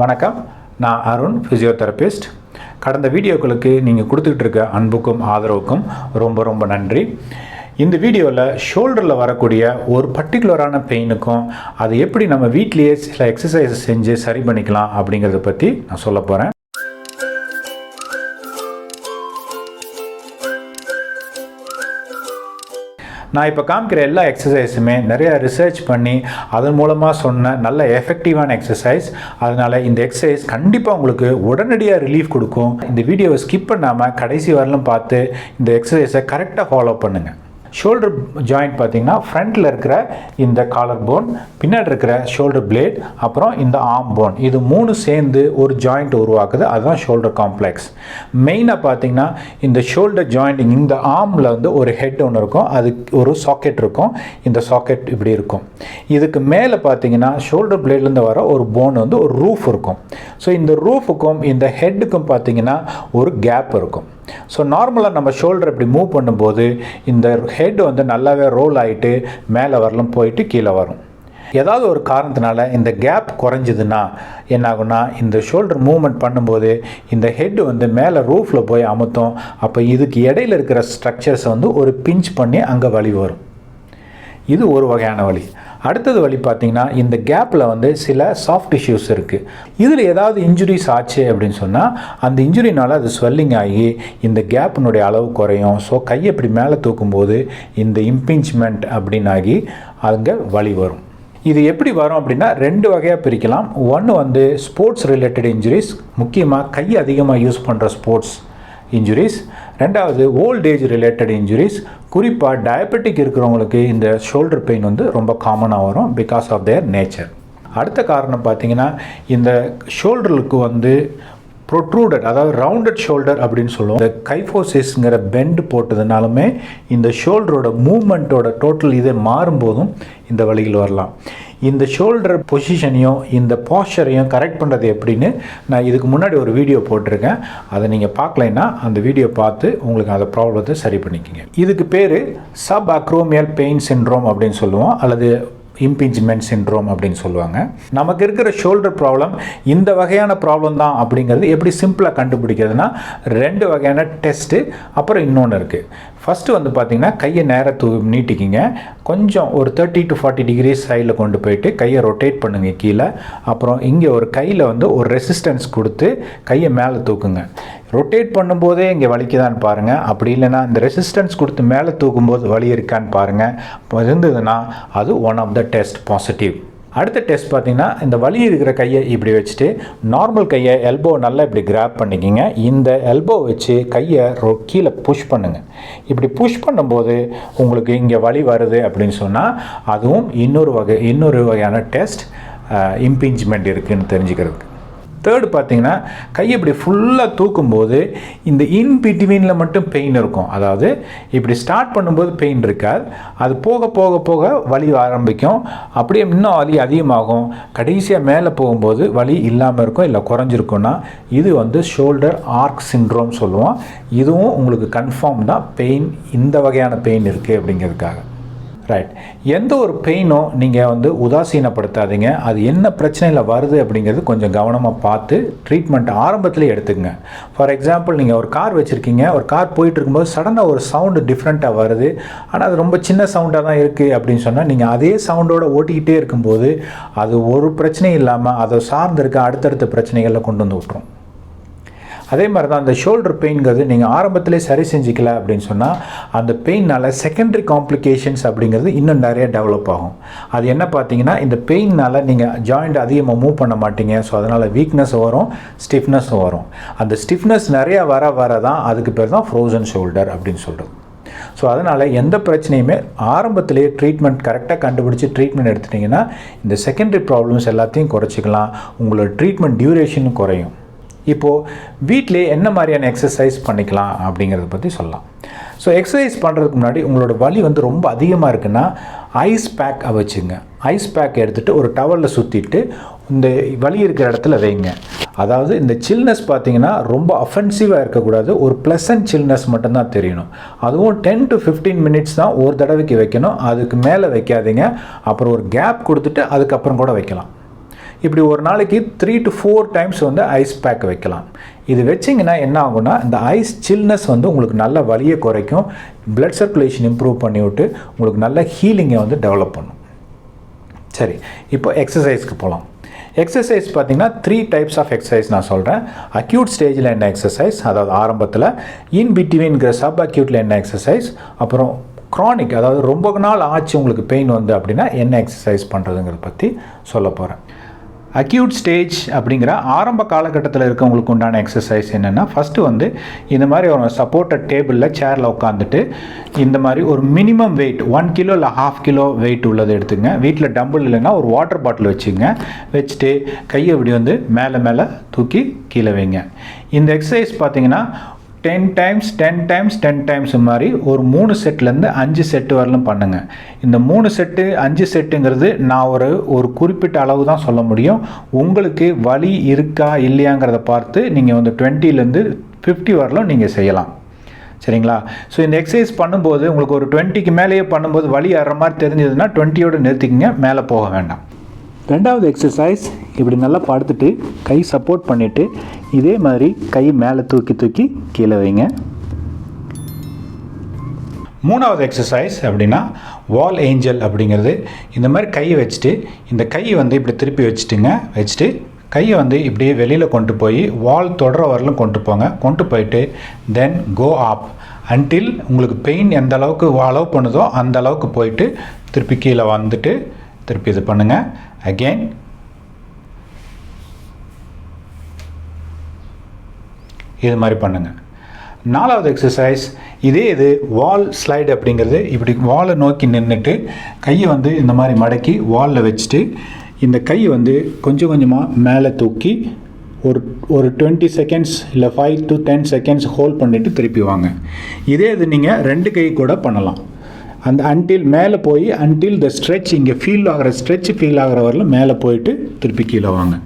வணக்கம். நான் அருண் ஃபிசியோதெரபிஸ்ட் கடந்த வீடியோக்களுக்கு நீங்கள் கொடுத்துக்கிட்டு இருக்க அன்புக்கும் ஆதரவுக்கும் ரொம்ப ரொம்ப நன்றி. இந்த வீடியோவில் ஷோல்டரில் வரக்கூடிய ஒரு பர்டிகுலரான பெயினுக்கும் அதை எப்படி நம்ம வீட்லேயே சில எக்ஸசைஸ் செஞ்சு சரி பண்ணிக்கலாம் அப்படிங்கிறத பற்றி நான் சொல்ல போகிறேன் நான் இப்போ காமிக்கிற எல்லா எக்ஸசைஸுமே நிறையா ரிசர்ச் பண்ணி அதன் மூலமாக சொன்ன நல்ல எஃபெக்டிவான எக்ஸசைஸ் அதனால் இந்த எக்ஸசைஸ் கண்டிப்பாக உங்களுக்கு உடனடியாக ரிலீஃப் கொடுக்கும். இந்த வீடியோவை ஸ்கிப் பண்ணாமல் கடைசி வரலும் பார்த்து இந்த எக்ஸசைஸை கரெக்டாக ஃபாலோ பண்ணுங்கள் ஷோல்டர் ஜாயிண்ட் பார்த்தீங்கன்னா ஃப்ரண்ட்டில் இருக்கிற இந்த காலர் போன் பின்னாடி இருக்கிற ஷோல்டர் பிளேட் அப்புறம் இந்த ஆம் போன் இது மூணு சேர்ந்து ஒரு ஜாயிண்ட் உருவாக்குது. அதுதான் ஷோல்டர் காம்ப்ளெக்ஸ் மெயினாக பார்த்தீங்கன்னா இந்த ஷோல்டர் ஜாயிண்ட் இந்த ஆர்மில் வந்து ஒரு ஹெட் ஒன்று இருக்கும். அதுக்கு ஒரு சாக்கெட் இருக்கும். இந்த சாக்கெட் இப்படி இருக்கும். இதுக்கு மேலே பார்த்தீங்கன்னா ஷோல்டர் பிளேட்லேருந்து வர ஒரு போன் வந்து ஒரு ரூஃப் இருக்கும். ஸோ இந்த ரூஃபுக்கும் இந்த ஹெட்டுக்கும் பார்த்தீங்கன்னா ஒரு கேப் இருக்கும். ஸோ நார்மலாக நம்ம ஷோல்டர் இப்படி மூவ் பண்ணும்போது இந்த ஹெட் வந்து நல்லாவே ரோல் ஆகிட்டு மேலே வரலும் போயிட்டு கீழே வரும். ஏதாவது ஒரு காரணத்தினால இந்த கேப் குறைஞ்சதுன்னா என்னாகும்னா இந்த ஷோல்டர் மூவ்மெண்ட் பண்ணும்போது இந்த ஹெட் வந்து மேலே ரூஃபில் போய் அமுத்தும் அப்போ இதுக்கு இடையில இருக்கிற ஸ்ட்ரக்சர்ஸை வந்து ஒரு பிஞ்ச் பண்ணி அங்கே வழி வரும். இது ஒரு வகையான வழி அடுத்தது வழி பார்த்தீங்கன்னா இந்த கேப்பில் வந்து சில சாஃப்ட் டிஷ்யூஸ் இருக்குது இதில் ஏதாவது இன்ஜுரிஸ் ஆச்சு அப்படின்னு சொன்னால் அந்த இன்ஜுரினால் அது ஸ்வெல்லிங் ஆகி இந்த கேப்பினுடைய அளவு குறையும். ஸோ கை இப்படி மேலே தூக்கும்போது இந்த இம்பிஞ்ச்மெண்ட் அப்படின்னு ஆகி அங்கே வழி வரும். இது எப்படி வரும் அப்படின்னா ரெண்டு வகையாக பிரிக்கலாம். ஒன்று வந்து ஸ்போர்ட்ஸ் ரிலேட்டட் இன்ஜுரிஸ் முக்கியமாக கை அதிகமாக யூஸ் பண்ணுற ஸ்போர்ட்ஸ் இன்ஜுரிஸ் ரெண்டாவது ஓல்ட் ஏஜ் ரிலேட்டட் இன்ஜுரிஸ் குறிப்பாக டயபெட்டிக் இருக்கிறவங்களுக்கு இந்த ஷோல்டர் பெயின் வந்து ரொம்ப காமனாக வரும் பிகாஸ் ஆஃப் தேர் நேச்சர் அடுத்த காரணம் பார்த்தீங்கன்னா இந்த ஷோல்டருக்கு வந்து ப்ரொட்ரூடட் அதாவது ரவுண்டட் ஷோல்டர் அப்படின்னு சொல்லுவோம். இந்த கைஃபோசிஸ்ங்கிற பெண்ட் போட்டதுனாலுமே இந்த ஷோல்டரோட மூமெண்ட்டோட டோட்டல் இதை மாறும்போதும் இந்த வழியில் வரலாம். இந்த ஷோல்டர் பொசிஷனையும் இந்த பாஸ்டரையும் கரெக்ட் பண்ணுறது எப்படின்னு நான் இதுக்கு முன்னாடி ஒரு வீடியோ போட்டிருக்கேன். அதை நீங்கள் பார்க்கலைன்னா அந்த வீடியோ பார்த்து உங்களுக்கு அந்த ப்ராப்ளத்தை சரி பண்ணிக்கோங்க. இதுக்கு பேர் சப் அக்ரோமியல் பெயின் சின்ட்ரோம் அப்படின்னு சொல்லுவோம். அல்லது இம்பிஞ்ச்மெண்ட் சின்ட்ரோம் அப்படின்னு சொல்லுவாங்க. நமக்கு இருக்கிற ஷோல்டர் ப்ராப்ளம் இந்த வகையான ப்ராப்ளம் தான் அப்படிங்கிறது எப்படி சிம்பிளாக கண்டுபிடிக்கிறதுனா ரெண்டு வகையான டெஸ்ட்டு அப்புறம் இன்னொன்று இருக்குது ஃபஸ்ட்டு வந்து பார்த்திங்கன்னா கையை நேராக தூ நீட்டிக்கிங்க. கொஞ்சம் ஒரு தேர்ட்டி டு ஃபார்ட்டி டிகிரிஸ் சைடில் கொண்டு போயிட்டு கையை ரொட்டேட் பண்ணுங்க கீழே. அப்புறம் இங்கே ஒரு கையில் வந்து ஒரு ரெசிஸ்டன்ஸ் கொடுத்து கையை மேலே தூக்குங்க. ரொட்டேட் பண்ணும்போதே இங்கே வலிக்குதான்னு பாருங்கள் அப்படி இல்லைன்னா இந்த ரெசிஸ்டன்ஸ் கொடுத்து மேலே தூக்கும்போது வலி இருக்கான்னு பாருங்கள் இருந்ததுன்னா அது one of the test positive அடுத்த டெஸ்ட் பார்த்தீங்கன்னா இந்த வலி இருக்கிற கையை இப்படி வச்சுட்டு நார்மல் கையை எல்போ நல்லா இப்படி கிராப் பண்ணிக்கிங்க. இந்த எல்போ வச்சு கையை ரொ கீழே புஷ் பண்ணுங்கள் இப்படி புஷ் பண்ணும்போது உங்களுக்கு இங்கே வலி வருது அப்படின்னு சொன்னால் அதுவும் இன்னொரு வகை இன்னொரு வகையான டெஸ்ட் இம்பிஞ்ச்மெண்ட் இருக்குதுன்னு தெரிஞ்சுக்கிறதுக்கு. தேர்டு பார்த்தீங்கன்னா கை இப்படி ஃபுல்லாக தூக்கும்போது இந்த இன் பிட்வீனில் மட்டும் பெயின் இருக்கும். அதாவது இப்படி ஸ்டார்ட் பண்ணும்போது பெயின் இருக்காது. அது போக போக போக வலி ஆரம்பிக்கும். அப்படியே இன்னும் வலி அதிகமாகும். கடைசியாக மேலே போகும்போது வலி இல்லாமல் இருக்கும் இல்லை குறைஞ்சிருக்கும்னா இது வந்து ஷோல்டர் ஆர்க் சின்ட்ரோம் சொல்லுவோம். இதுவும் உங்களுக்கு கன்ஃபார்ம் தான். பெயின் இந்த வகையான பெயின் இருக்குது அப்படிங்கிறதுக்காக. ரைட் எந்த ஒரு பெயினும் நீங்கள் வந்து உதாசீனப்படுத்தாதீங்க. அது என்ன பிரச்சனையில் வருது அப்படிங்கிறது கொஞ்சம் கவனமாக பார்த்து ட்ரீட்மெண்ட் ஆரம்பத்தில் எடுத்துக்கங்க. ஃபார் எக்ஸாம்பிள் நீங்கள் ஒரு கார் வச்சுருக்கீங்க. ஒரு கார் போயிட்டு இருக்கும்போது சடனாக ஒரு சவுண்டு டிஃப்ரெண்ட்டாக வருது. ஆனால் அது ரொம்ப சின்ன சவுண்டாக தான் இருக்குது அப்படின்னு சொன்னால் நீங்கள் அதே சவுண்டோடு ஓட்டிக்கிட்டே இருக்கும்போது அது ஒரு பிரச்சனையும் இல்லாமல் அதை சார்ந்திருக்க அடுத்தடுத்த பிரச்சனைகளில் கொண்டு வந்து விட்டுரும். அதே மாதிரி தான் அந்த ஷோல்டர் பெயின்ங்கிறது நீங்கள் ஆரம்பத்திலே சரி செஞ்சுக்கல அப்படின்னு சொன்னால் அந்த பெயினால் செகண்டரி காம்ப்ளிகேஷன்ஸ் அப்படிங்கிறது இன்னும் நிறைய டெவலப் ஆகும். அது என்ன பார்த்தீங்கன்னா இந்த பெயினால் நீங்கள் ஜாயிண்ட் அதிகமாக மூவ் பண்ண மாட்டீங்க. ஸோ அதனால் வீக்னஸ் வரும் ஸ்டிஃப்னஸ் வரும். அந்த ஸ்டிஃப்னஸ் நிறையா வர வர தான் அதுக்கு பேர் தான் ஃப்ரோசன் ஷோல்டர் அப்படின்னு சொல்கிறது ஸோ அதனால் எந்த பிரச்சனையுமே ஆரம்பத்திலேயே ட்ரீட்மெண்ட் கரெக்டாக கண்டுபிடிச்சி ட்ரீட்மெண்ட் எடுத்துட்டிங்கன்னா இந்த செகண்டரி ப்ராப்ளம்ஸ் எல்லாத்தையும் குறைச்சிக்கலாம். உங்களோட ட்ரீட்மெண்ட் டியூரேஷனும் குறையும். இப்போது வீட்டிலே என்ன மாதிரியான எக்ஸசைஸ் பண்ணிக்கலாம் அப்படிங்கிறத பற்றி சொல்லலாம். ஸோ எக்ஸசைஸ் பண்ணுறதுக்கு முன்னாடி உங்களோட வலி வந்து ரொம்ப அதிகமாக இருக்குன்னா ஐஸ் பேக் வச்சுங்க. ஐஸ் பேக் எடுத்துகிட்டு ஒரு டவலில் சுற்றிட்டு இந்த வலி இருக்கிற இடத்துல வைங்க. அதாவது இந்த சில்னஸ் பார்த்தீங்கன்னா ரொம்ப அஃபென்சிவாக இருக்கக்கூடாது. ஒரு ப்ளசன்ட் சில்னஸ் மட்டும்தான் தெரியணும். அதுவும் டென் டு ஃபிஃப்டீன் மினிட்ஸ் தான் ஒரு தடவைக்கு வைக்கணும். அதுக்கு மேலே வைக்காதீங்க. அப்புறம் ஒரு கேப் கொடுத்துட்டு அதுக்கப்புறம் கூட வைக்கலாம். இப்படி ஒரு நாளைக்கு த்ரீ டு ஃபோர் டைம்ஸ் வந்து ஐஸ் பேக் வைக்கலாம். இது வச்சிங்கன்னா என்ன ஆகும்னா இந்த ஐஸ் சில்னஸ் வந்து உங்களுக்கு நல்ல வலியை குறைக்கும் பிளட் சர்க்குலேஷன் இம்ப்ரூவ் பண்ணி விட்டு உங்களுக்கு நல்ல ஹீலிங்கை வந்து டெவலப் பண்ணும். சரி இப்போ எக்ஸசைஸ்க்கு போகலாம் எக்ஸசைஸ் பார்த்தீங்கன்னா த்ரீ டைப்ஸ் ஆஃப் எக்ஸசைஸ் நான் சொல்கிறேன் அக்யூட் ஸ்டேஜில் என்ன எக்ஸசைஸ் அதாவது ஆரம்பத்தில் இன் பிட்வீன்கிற சப் அக்யூட்டில் என்ன எக்ஸசைஸ் அப்புறம் க்ரானிக் அதாவது ரொம்ப நாள் ஆச்சு உங்களுக்கு பெயின் வந்து அப்படின்னா என்ன எக்ஸசைஸ் பண்ணுறதுங்கிறத பற்றி சொல்ல போகிறேன் அக்யூட் ஸ்டேஜ் அப்படிங்கிற ஆரம்ப காலகட்டத்தில் இருக்கவங்களுக்கு உண்டான எக்ஸசைஸ் என்னென்னா ஃபஸ்ட்டு வந்து இந்த மாதிரி ஒரு சப்போர்ட்டட் டேபிளில் சேரில் உட்காந்துட்டு இந்த மாதிரி ஒரு மினிமம் வெயிட் ஒன் கிலோ இல்லை ஹாஃப் கிலோ வெயிட் உள்ளதை எடுத்துங்க. வீட்டில் டம்பிள் இல்லைன்னா ஒரு வாட்டர் பாட்டில் வச்சுங்க. வச்சுட்டு கையை இப்படி வந்து மேலே மேலே தூக்கி கீழே வைங்க. இந்த எக்ஸசைஸ் பார்த்தீங்கன்னா ten times ten times ten times மாதிரி ஒரு மூணு செட்லேருந்து அஞ்சு செட்டு வரலும் பண்ணுங்கள் இந்த மூணு செட்டு அஞ்சு செட்டுங்கிறது நான் ஒரு ஒரு குறிப்பிட்ட அளவு தான் சொல்ல முடியும். உங்களுக்கு வலி இருக்கா இல்லையாங்கிறத பார்த்து நீங்கள் வந்து டுவெண்ட்டிலேருந்து ஃபிஃப்டி வரலும் நீங்கள் செய்யலாம். சரிங்களா? ஸோ இந்த எக்ஸசைஸ் பண்ணும்போது உங்களுக்கு ஒரு டுவெண்ட்டிக்கு மேலேயே பண்ணும்போது வலி ஆடுற மாதிரி தெரிஞ்சதுன்னா டுவெண்ட்டியோடு நிறுத்திக்கங்க மேலே போக வேண்டாம். ரெண்டாவது எக்ஸசைஸ் இப்படி நல்லா படுத்துட்டு கை சப்போர்ட் பண்ணிவிட்டு இதே மாதிரி கை மேலே தூக்கி தூக்கி கீழே வைங்க. மூணாவது எக்ஸசைஸ் அப்படின்னா வால் ஏஞ்சல் அப்படிங்கிறது இந்த மாதிரி கையை வச்சுட்டு இந்த கையை வந்து இப்படி திருப்பி வச்சுட்டுங்க. வச்சுட்டு கையை வந்து இப்படியே வெளியில் கொண்டு போய் வால் தொடர வரலும் கொண்டு போங்க. கொண்டு போயிட்டு தென் கோ ஆப் அன்டில் உங்களுக்கு பெயின் எந்த அளவுக்கு அலோவ் பண்ணுதோ அந்த அளவுக்கு போயிட்டு திருப்பி கீழே வந்துட்டு திருப்பி இது பண்ணுங்கள் Again, இது மாதிரி பண்ணுங்கள் நாலாவது எக்ஸசைஸ் இதே இது வால் ஸ்லைடு அப்படிங்கிறது இப்படி வாலை நோக்கி நின்றுட்டு கையை வந்து இந்த மாதிரி மடக்கி வாலில் வச்சுட்டு இந்த கை வந்து கொஞ்சம் கொஞ்சமாக மேலே தூக்கி ஒரு ஒரு டுவெண்ட்டி செகண்ட்ஸ் இல்லை five to ten seconds hold பண்ணிவிட்டு திருப்பி வாங்க. இதே இது நீங்கள் ரெண்டு கை கூட பண்ணலாம். அந்த அன்டில் மேலே போய் அன்டில் த ஸ்ட்ரெச் இங்கே ஃபீல் ஆகிற ஸ்ட்ரெச் ஃபீல் ஆகிற வரல மேலே போயிட்டு திருப்பி கீழே வாங்க.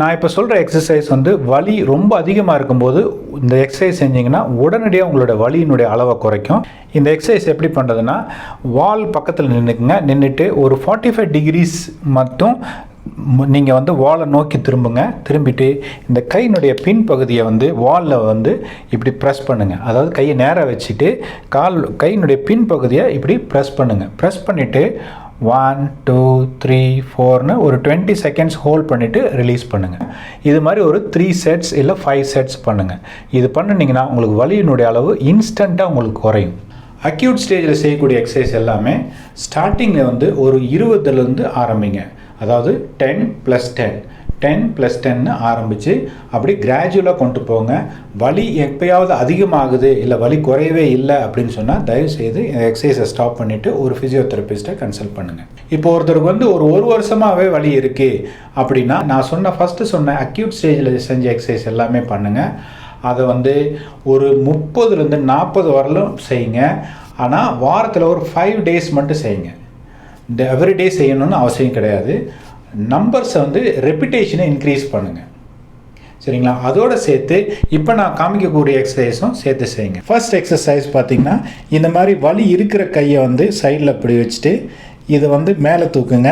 நான் இப்போ சொல்கிற எக்ஸசைஸ் வந்து வலி ரொம்ப அதிகமாக இருக்கும்போது இந்த எக்ஸசைஸ் செஞ்சிங்கன்னா உடனடியாக உங்களோட வலியினுடைய அளவை குறைக்கும். இந்த எக்ஸசைஸ் எப்படி பண்ணுறதுன்னா வால் பக்கத்தில் நின்றுக்குங்க நின்றுட்டு ஒரு ஃபார்ட்டி ஃபைவ் டிகிரிஸ் மட்டும் நீங்கள் வந்து வாலை நோக்கி திரும்புங்க. திரும்பிட்டு இந்த கையினுடைய பின்பகுதியை வந்து வாலில் வந்து இப்படி ப்ரெஸ் பண்ணுங்கள் அதாவது கையை நேராக வச்சுட்டு கால் கையினுடைய பின்பகுதியை இப்படி ப்ரெஸ் பண்ணுங்கள் ப்ரெஸ் பண்ணிவிட்டு ஒன் டூ த்ரீ ஃபோர்னு ஒரு டுவெண்ட்டி செகண்ட்ஸ் ஹோல்ட் பண்ணிவிட்டு ரிலீஸ் பண்ணுங்கள் இது மாதிரி ஒரு த்ரீ செட்ஸ் இல்லை ஃபைவ் செட்ஸ் பண்ணுங்கள் இது பண்ணினீங்கன்னா உங்களுக்கு வலியினுடைய அளவு இன்ஸ்டண்ட்டாக உங்களுக்கு குறையும். அக்யூட் ஸ்டேஜில் செய்யக்கூடிய எக்ஸசைஸ் எல்லாமே ஸ்டார்டிங்கில் வந்து ஒரு இருபதுலேருந்து ஆரம்பிங்க. அதாவது ten plus ten ten plus டென்னு ஆரம்பித்து அப்படி கிராஜுவலாக கொண்டு போங்க. வலி எப்பயாவது அதிகமாகுது இல்லை வலி குறையவே இல்லை அப்படின்னு சொன்னால் தயவுசெய்து எக்ஸசைஸை ஸ்டாப் பண்ணிவிட்டு ஒரு ஃபிசியோதெரபிஸ்ட்டை கன்சல்ட் பண்ணுங்கள் இப்போ ஒருத்தருக்கு வந்து ஒரு ஒரு வருஷமாகவே வலி இருக்குது அப்படின்னா நான் சொன்ன ஃபஸ்ட்டு சொன்ன அக்யூட் ஸ்டேஜில் செஞ்ச எக்ஸசைஸ் எல்லாமே பண்ணுங்கள் அதை வந்து ஒரு முப்பதுலேருந்து நாற்பது வரலும் செய்யுங்க. ஆனால் வாரத்தில் ஒரு ஃபைவ் டேஸ் மட்டும் செய்யுங்க. இந்த எவ்ரிடே செய்யணும்னு அவசியம் கிடையாது. நம்பர்ஸை வந்து ரெப்பிட்டேஷனை இன்க்ரீஸ் பண்ணுங்கள் சரிங்களா? அதோடு சேர்த்து இப்போ நான் காமிக்கக்கூடிய எக்ஸசைஸும் சேர்த்து செய்யுங்க. ஃபர்ஸ்ட் எக்ஸசைஸ் பார்த்திங்கன்னா இந்த மாதிரி வலி இருக்கிற கையை வந்து சைடில் இப்படி வச்சுட்டு இதை வந்து மேலே தூக்குங்க.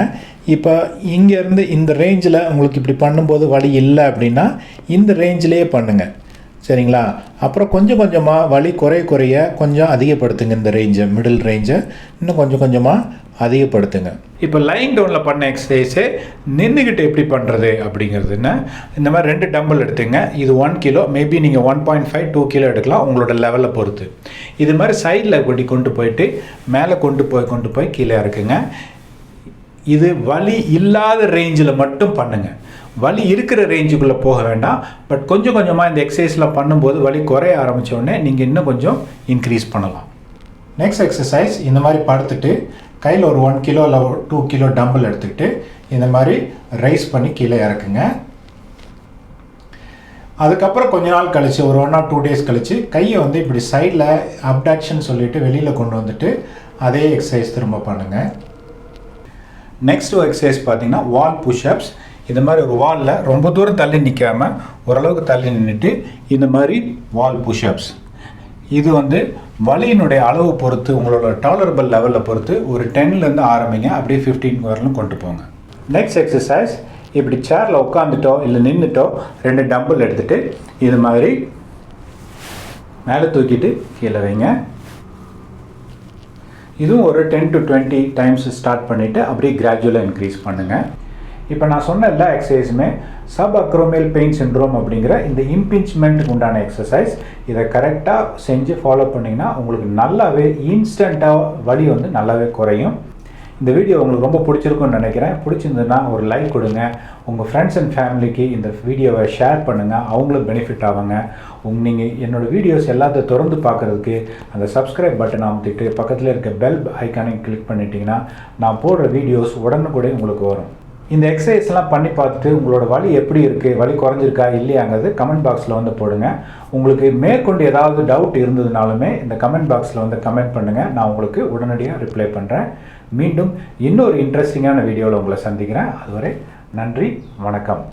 இப்போ இங்கேருந்து இந்த ரேஞ்சில் உங்களுக்கு இப்படி பண்ணும்போது வலி இல்லை அப்படின்னா இந்த ரேஞ்சிலேயே பண்ணுங்கள் சரிங்களா? அப்புறம் கொஞ்சம் கொஞ்சமாக வலி குறைய குறைய கொஞ்சம் அதிகப்படுத்துங்க இந்த ரேஞ்சை மிடில் ரேஞ்சை இன்னும் கொஞ்சம் கொஞ்சமாக அதிகப்படுத்துங்க. இப்போ லைங் டவுனில் பண்ண எக்ஸசைஸே நின்றுக்கிட்டு எப்படி பண்ணுறது அப்படிங்கிறதுன்னா இந்த மாதிரி ரெண்டு டம்பிள் எடுத்துங்க. இது ஒன் கிலோ மேபி நீங்கள் one point five two kilo எடுக்கலாம் உங்களோட லெவலை பொறுத்து. இது மாதிரி சைடில் கொண்டு கொண்டு போயிட்டு மேலே கொண்டு போய் கொண்டு போய் கீழே இருக்குங்க இது வலி இல்லாத ரேஞ்சில் மட்டும் பண்ணுங்கள் வலி இருக்கிற ரேஞ்சுக்குள்ளே போக வேண்டாம். பட் கொஞ்சம் கொஞ்சமாக இந்த எக்ஸசைஸ்லாம் பண்ணும்போது வலி குறைய ஆரம்பித்தோடனே நீங்கள் இன்னும் கொஞ்சம் இன்க்ரீஸ் பண்ணலாம். நெக்ஸ்ட் எக்ஸசைஸ் இந்த மாதிரி படுத்துட்டு கையில் ஒரு ஒன் கிலோ இல்லை டூ கிலோ டம்பிள் எடுத்துக்கிட்டு இந்த மாதிரி ரைஸ் பண்ணி கீழே இறக்குங்க. அதுக்கப்புறம் கொஞ்ச நாள் கழித்து ஒரு ஒன் ஆர் டூ டேஸ் கழித்து கையை வந்து இப்படி சைடில் அப்டாக்ஷன் சொல்லிவிட்டு வெளியில் கொண்டு வந்துட்டு அதே எக்ஸசைஸ் திரும்ப பண்ணுங்கள் நெக்ஸ்ட் எக்ஸசைஸ் பார்த்தீங்கன்னா வால் புஷ்அப்ஸ் இந்த மாதிரி ஒரு வாலில் ரொம்ப தூரம் தள்ளி நிற்காம ஓரளவுக்கு தள்ளி நின்றுட்டு இந்த மாதிரி வால் புஷ்அப்ஸ் இது வந்து வலியினுடைய அளவு பொறுத்து உங்களோட டாலரபிள் லெவலில் பொறுத்து ஒரு டென்லேருந்து ஆரம்பிங்க அப்படியே ஃபிஃப்டீன் வரலும் கொண்டு போங்க. நெக்ஸ்ட் எக்ஸசைஸ் இப்படி சேரில் உட்காந்துட்டோ இல்லை நின்றுட்டோ ரெண்டு டம்பிள் எடுத்துகிட்டு இது மாதிரி மேலே தூக்கிட்டு கீழே வைங்க. இதுவும் ஒரு ten to twenty times start பண்ணிவிட்டு அப்படியே கிராஜுவலாக இன்க்ரீஸ் பண்ணுங்கள் இப்போ நான் சொன்ன எல்லா எக்ஸசைஸுமே சப் அக்ரோமியல் பெயின் சிண்ட்ரோம் அப்படிங்கிற இந்த இம்பிஞ்ச்மெண்ட்டுக்கு உண்டான எக்ஸசைஸ் இதை கரெக்டாக செஞ்சு ஃபாலோ பண்ணிங்கன்னா உங்களுக்கு நல்லாவே இன்ஸ்டண்ட்டாக வலி வந்து நல்லாவே குறையும். இந்த வீடியோ உங்களுக்கு ரொம்ப பிடிச்சிருக்கும்னு நினைக்கிறேன். பிடிச்சிருந்ததுன்னா ஒரு லைக் கொடுங்க. உங்கள் ஃப்ரெண்ட்ஸ் அண்ட் ஃபேமிலிக்கு இந்த வீடியோவை ஷேர் பண்ணுங்கள் அவங்களும் பெனிஃபிட் ஆவாங்க. உங்க நீங்கள் என்னோடய வீடியோஸ் எல்லாத்தையும் திறந்து பார்க்குறதுக்கு அந்த சப்ஸ்கிரைப் பட்டன் அமுத்திட்டு பக்கத்தில் இருக்க பெல் ஐக்கானை கிளிக் பண்ணிட்டீங்கன்னா நான் போடுற வீடியோஸ் உடனுக்குடைய உங்களுக்கு வரும். இந்த எக்ஸசைஸ்லாம் பண்ணி பார்த்துட்டு உங்களோட வலி எப்படி இருக்குது வலி குறைஞ்சிருக்கா இல்லையாங்கிறது கமெண்ட் பாக்ஸில் வந்து போடுங்க. உங்களுக்கு மேற்கொண்டு ஏதாவது டவுட் இருந்ததுனாலுமே இந்த கமெண்ட் பாக்ஸில் வந்து கமெண்ட் பண்ணுங்கள் நான் உங்களுக்கு உடனடியாக ரிப்ளை பண்ணுறேன் மீண்டும் இன்னொரு இன்ட்ரெஸ்டிங்கான வீடியோவில் உங்களை சந்திக்கிறேன். அதுவரை நன்றி வணக்கம்.